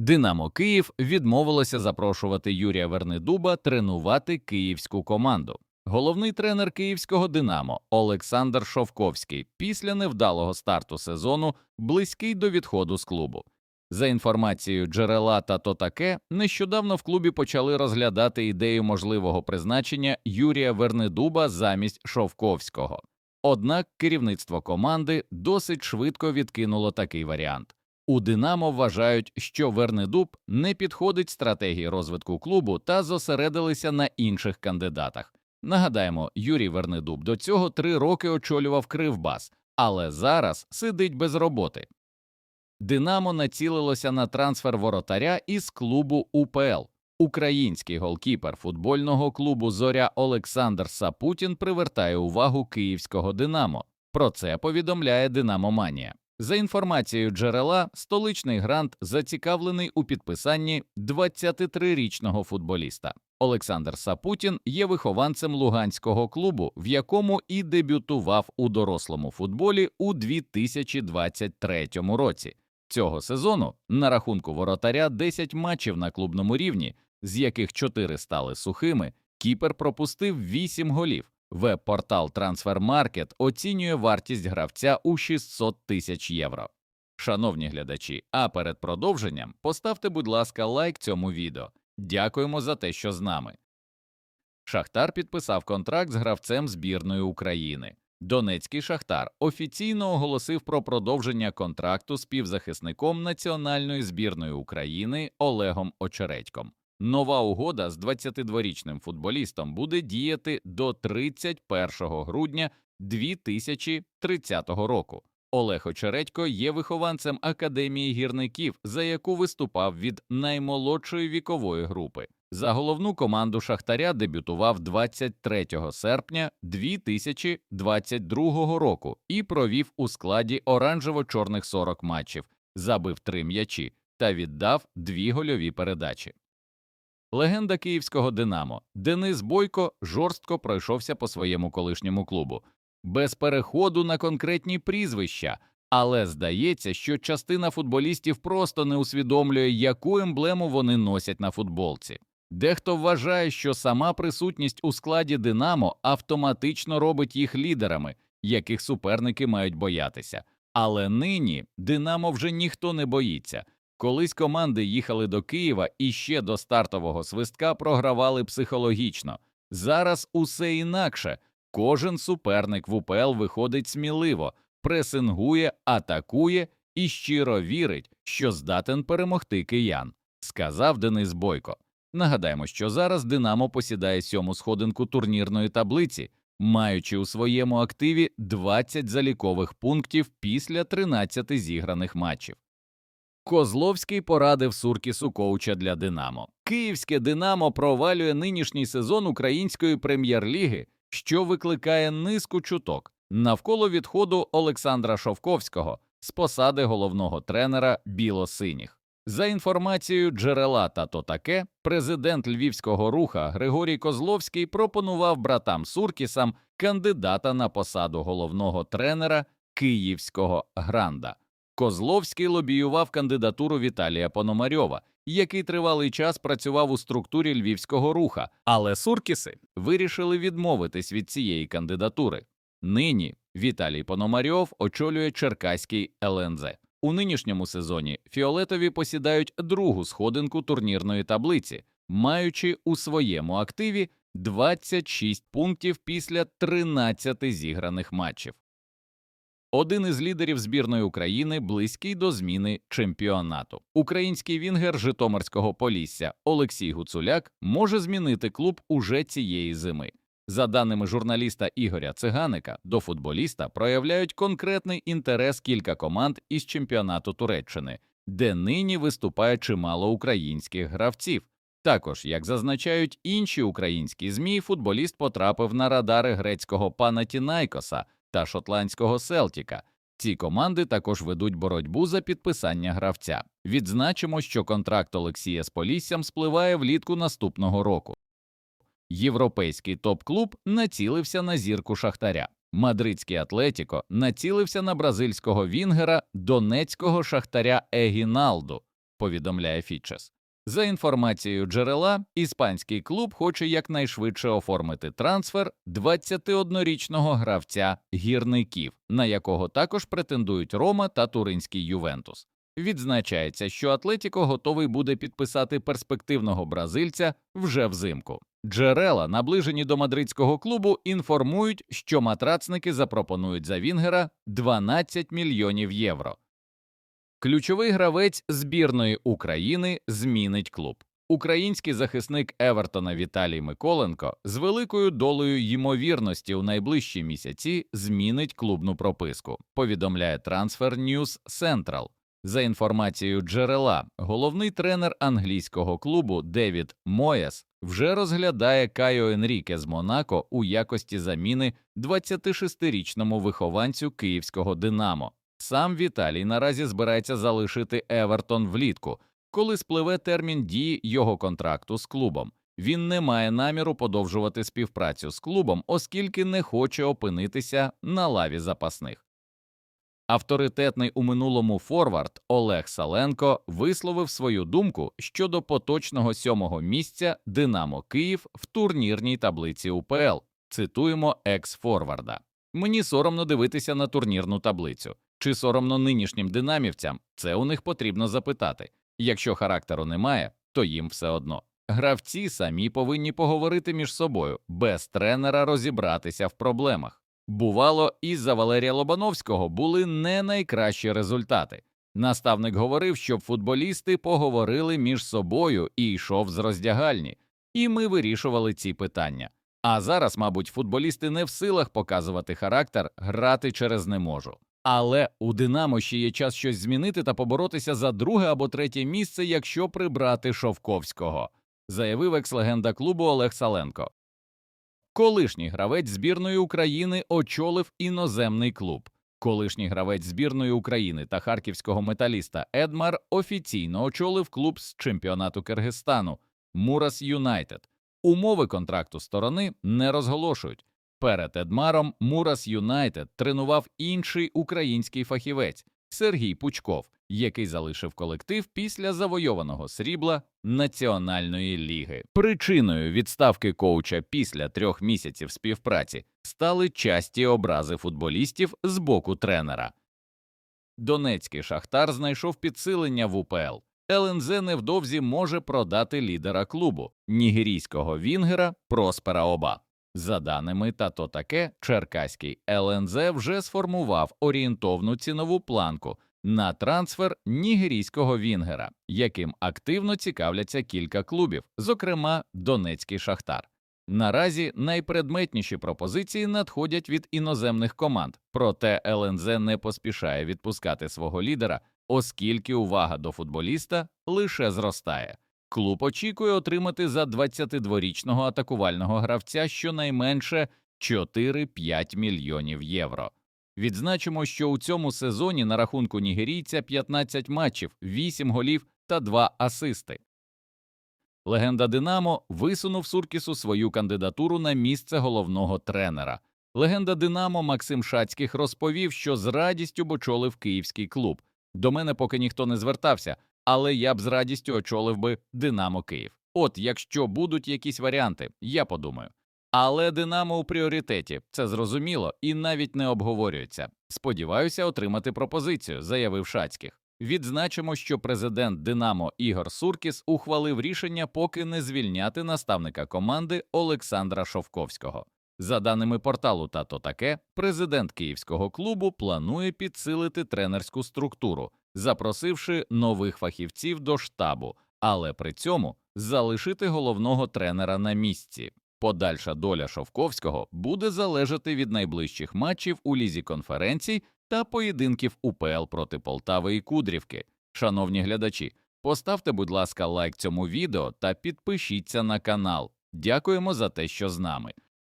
Динамо Київ відмовилося запрошувати Юрія Вернедуба тренувати київську команду. Головний тренер київського Динамо Олександр Шовковський після невдалого старту сезону близький до відходу з клубу. За інформацією джерела та то таке, нещодавно в клубі почали розглядати ідею можливого призначення Юрія Вернедуба замість Шовковського. Однак керівництво команди досить швидко відкинуло такий варіант. У Динамо вважають, що Вернедуб не підходить стратегії розвитку клубу та зосередилися на інших кандидатах. Нагадаємо, Юрій Вернедуб до цього три роки очолював Кривбас, але зараз сидить без роботи. Динамо націлилося на трансфер воротаря із клубу УПЛ. Український голкіпер футбольного клубу Зоря Олександр Сапутін привертає увагу київського Динамо. Про це повідомляє Динамо Манія. За інформацією джерела, столичний грант зацікавлений у підписанні 23-річного футболіста. Олександр Сапутін є вихованцем луганського клубу, в якому і дебютував у дорослому футболі у 2023 році. Цього сезону на рахунку воротаря 10 матчів на клубному рівні, з яких 4 стали сухими. Кіпер пропустив 8 голів. Веб-портал Transfermarkt оцінює вартість гравця у 600 тисяч євро. Шановні глядачі, а перед продовженням поставте, будь ласка, лайк цьому відео. Дякуємо за те, що з нами. Шахтар підписав контракт з гравцем збірної України. Донецький Шахтар офіційно оголосив про продовження контракту з півзахисником національної збірної України Олегом Очередьком. Нова угода з 22-річним футболістом буде діяти до 31 грудня 2030 року. Олег Очередько є вихованцем Академії гірників, за яку виступав від наймолодшої вікової групи. За головну команду Шахтаря дебютував 23 серпня 2022 року і провів у складі оранжево-чорних 40 матчів, забив три м'ячі та віддав дві гольові передачі. Легенда київського Динамо Денис Бойко жорстко пройшовся по своєму колишньому клубу, без переходу на конкретні прізвища, але здається, що частина футболістів просто не усвідомлює, яку емблему вони носять на футболці. Дехто вважає, що сама присутність у складі Динамо автоматично робить їх лідерами, яких суперники мають боятися. Але нині Динамо вже ніхто не боїться. Колись команди їхали до Києва і ще до стартового свистка програвали психологічно. Зараз усе інакше. Кожен суперник в УПЛ виходить сміливо, пресингує, атакує і щиро вірить, що здатен перемогти киян, сказав Денис Бойко. Нагадаємо, що зараз Динамо посідає сьому сходинку турнірної таблиці, маючи у своєму активі 20 залікових пунктів після 13 зіграних матчів. Козловський порадив Суркісу коуча для Динамо. Київське Динамо провалює нинішній сезон української прем'єр-ліги, що викликає низку чуток навколо відходу Олександра Шовковського з посади головного тренера білосиніх. За інформацією джерела та то таке, президент львівського руха Григорій Козловський пропонував братам Суркісам кандидата на посаду головного тренера київського гранда. Козловський лобіював кандидатуру Віталія Пономарьова, який тривалий час працював у структурі львівського руха, але Суркіси вирішили відмовитись від цієї кандидатури. Нині Віталій Пономарьов очолює Черкаський ЛНЗ. У нинішньому сезоні фіолетові посідають другу сходинку турнірної таблиці, маючи у своєму активі 26 пунктів після 13 зіграних матчів. Один із лідерів збірної України близький до зміни чемпіонату. Український вінгер Житомирського Полісся Олексій Гуцуляк може змінити клуб уже цієї зими. За даними журналіста Ігоря Циганика, до футболіста проявляють конкретний інтерес кілька команд із чемпіонату Туреччини, де нині виступає чимало українських гравців. Також, як зазначають інші українські змі, футболіст потрапив на радари грецького Панатінайкоса та шотландського Селтіка. Ці команди також ведуть боротьбу за підписання гравця. Відзначимо, що контракт Олексія з Поліссям спливає влітку наступного року. Європейський топ-клуб націлився на зірку Шахтаря. Мадридський Атлетіко націлився на бразильського вінгера донецького шахтаря Егіналду. повідомляє Фітчес. За інформацією джерела, іспанський клуб хоче якнайшвидше оформити трансфер 21-річного гравця гірників, на якого також претендують Рома та Туринський Ювентус. Відзначається, що Атлетіко готовий буде підписати перспективного бразильця вже взимку. Джерела, наближені до мадридського клубу, інформують, що матрацники запропонують за Вінгера 12 мільйонів євро. Ключовий гравець збірної України змінить клуб. Український захисник Евертона Віталій Миколенко з великою долею ймовірності у найближчі місяці змінить клубну прописку. Повідомляє Transfer News Central. За інформацією джерела, головний тренер англійського клубу Девід Моєс вже розглядає Кайо Енріке з Монако у якості заміни 26-річному вихованцю київського Динамо. Сам Віталій наразі збирається залишити Евертон влітку, коли спливе термін дії його контракту з клубом. Він не має наміру подовжувати співпрацю з клубом, оскільки не хоче опинитися на лаві запасних. Авторитетний у минулому форвард Олег Саленко висловив свою думку щодо поточного сьомого місця Динамо Київ в турнірній таблиці УПЛ. Цитуємо екс-форварда. Мені соромно дивитися на турнірну таблицю. Чи соромно нинішнім динамівцям? Це у них потрібно запитати. Якщо характеру немає, то їм все одно. Гравці самі повинні поговорити між собою, без тренера розібратися в проблемах. Бувало, із-за Валерія Лобановського були не найкращі результати. Наставник говорив, щоб футболісти поговорили між собою і йшов з роздягальні, і ми вирішували ці питання. А зараз, мабуть, футболісти не в силах показувати характер, грати через не можу. Але у Динамо ще є час щось змінити та поборотися за друге або третє місце, якщо прибрати Шовковського, заявив екс-легенда клубу Олег Саленко. Колишній гравець збірної України очолив іноземний клуб. Колишній гравець збірної України та харківського металіста Едмар офіційно очолив клуб з чемпіонату Киргизстану Мурас Юнайтед. Умови контракту сторони не розголошують. Перед Едмаром Мурас Юнайтед тренував інший український фахівець Сергій Пучков, який залишив колектив після завойованого срібла Національної ліги. Причиною відставки коуча після трьох місяців співпраці стали часті образи футболістів з боку тренера. Донецький шахтар знайшов підсилення в УПЛ. ЛНЗ невдовзі може продати лідера клубу нігерійського вінгера Проспера Оба. За даними та то таке, Черкаський ЛНЗ вже сформував орієнтовну цінову планку на трансфер нігерійського вінгера, яким активно цікавляться кілька клубів, зокрема Донецький Шахтар. Наразі найпредметніші пропозиції надходять від іноземних команд, проте ЛНЗ не поспішає відпускати свого лідера, оскільки увага до футболіста лише зростає. Клуб очікує отримати за 22-річного атакувального гравця щонайменше 4-5 мільйонів євро. Відзначимо, що у цьому сезоні на рахунку нігерійця 15 матчів, 8 голів та 2 асисти. Легенда Динамо висунув Суркісу свою кандидатуру на місце головного тренера. Легенда Динамо Максим Шацьких розповів, що з радістю б очолив київський клуб. До мене поки ніхто не звертався, але я б з радістю очолив би Динамо Київ. От якщо будуть якісь варіанти, я подумаю. Але Динамо у пріоритеті, це зрозуміло і навіть не обговорюється. Сподіваюся отримати пропозицію, заявив Шацьких. Відзначимо, що президент Динамо Ігор Суркіс ухвалив рішення поки не звільняти наставника команди Олександра Шовковського. За даними порталу «Тато таке, президент київського клубу планує підсилити тренерську структуру, запросивши нових фахівців до штабу, але при цьому залишити головного тренера на місці. Подальша доля Шовковського буде залежати від найближчих матчів у лізі конференцій та поєдинків УПЛ проти Полтави і Кудрівки. Шановні глядачі, поставте, будь ласка, лайк цьому відео та підпишіться на канал. Дякуємо за те, що з нами.